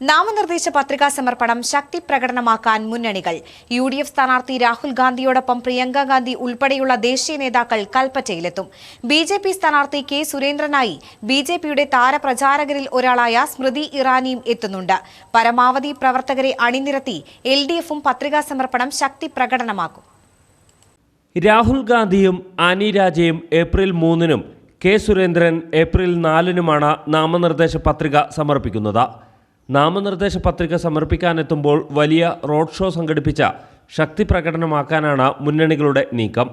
നാമനിർദ്ദേശ പത്രികാ സമർപ്പണം ശക്തി പ്രകടനമാക്കാൻ മുന്നണികൾ. യു ഡി എഫ് സ്ഥാനാർത്ഥി രാഹുൽ ഗാന്ധിയോടൊപ്പം പ്രിയങ്ക ഗാന്ധി ഉൾപ്പെടെയുള്ള ദേശീയ നേതാക്കൾ കൽപ്പറ്റയിലെത്തും. ബി ജെ പി സ്ഥാനാർത്ഥി കെ സുരേന്ദ്രനായി ബി ജെ പിയുടെ താരപ്രചാരകരിൽ ഒരാളായ സ്മൃതി ഇറാനിയും എത്തുന്നുണ്ട്. പരമാവധി പ്രവർത്തകരെ അണിനിരത്തി എൽ ഡി എഫും പത്രികാ സമർപ്പണം ശക്തി പ്രകടനമാക്കും. രാഹുൽ ഗാന്ധിയും ആനി രാജയും ഏപ്രിൽ മൂന്നിനും കെ സുരേന്ദ്രൻ ഏപ്രിൽ നാലിനുമാണ് നാമനിർദ്ദേശ പത്രിക സമർപ്പിക്കുന്നത്. നാമനിർദ്ദേശ പത്രിക സമർപ്പിക്കാനെത്തുമ്പോൾ വലിയ റോഡ് ഷോ സംഘടിപ്പിച്ച ശക്തി പ്രകടനമാക്കാനാണ് മുന്നണികളുടെ നീക്കം.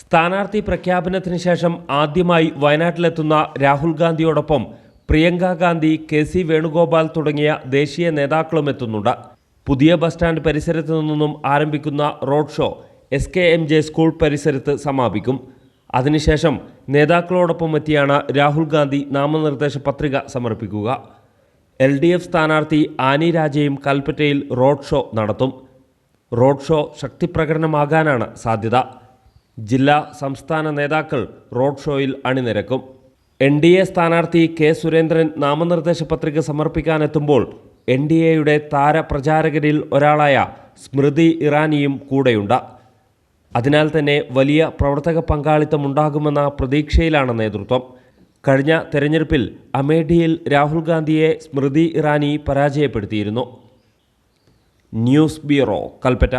സ്ഥാനാർത്ഥി പ്രഖ്യാപനത്തിന് ശേഷം ആദ്യമായി വയനാട്ടിലെത്തുന്ന രാഹുൽ ഗാന്ധിയോടൊപ്പം പ്രിയങ്ക ഗാന്ധി കെ സി വേണുഗോപാൽ തുടങ്ങിയ ദേശീയ നേതാക്കളും എത്തുന്നുണ്ട്. പുതിയ ബസ് സ്റ്റാൻഡ് പരിസരത്ത് നിന്നും ആരംഭിക്കുന്ന road show S K M J school പരിസരത്ത് സമാപിക്കും. അതിനുശേഷം നേതാക്കളോടൊപ്പം എത്തിയാണ് രാഹുൽ ഗാന്ധി നാമനിർദ്ദേശ പത്രിക സമർപ്പിക്കുക. എൽ ഡി എഫ് സ്ഥാനാർത്ഥി ആനി രാജയും കൽപ്പറ്റയിൽ റോഡ് ഷോ നടത്തും. റോഡ് ഷോ ശക്തിപ്രകടനമാകാനാണ് സാധ്യത. ജില്ലാ സംസ്ഥാന നേതാക്കൾ റോഡ് ഷോയിൽ അണിനിരക്കും. എൻ ഡി എ സ്ഥാനാർത്ഥി കെ സുരേന്ദ്രൻ നാമനിർദ്ദേശ പത്രിക സമർപ്പിക്കാനെത്തുമ്പോൾ എൻ ഡി എയുടെ താരപ്രചാരകരിൽ ഒരാളായ സ്മൃതി ഇറാനിയും കൂടെയുണ്ട്. അതിനാൽ തന്നെ വലിയ പ്രവർത്തക പങ്കാളിത്തമുണ്ടാകുമെന്ന പ്രതീക്ഷയിലാണ് നേതൃത്വം. കഴിഞ്ഞ തെരഞ്ഞെടുപ്പിൽ അമേഠിയിൽ രാഹുൽ ഗാന്ധിയെ സ്മൃതി ഇറാനി പരാജയപ്പെടുത്തിയിരുന്നു. News bureau Kalpetta.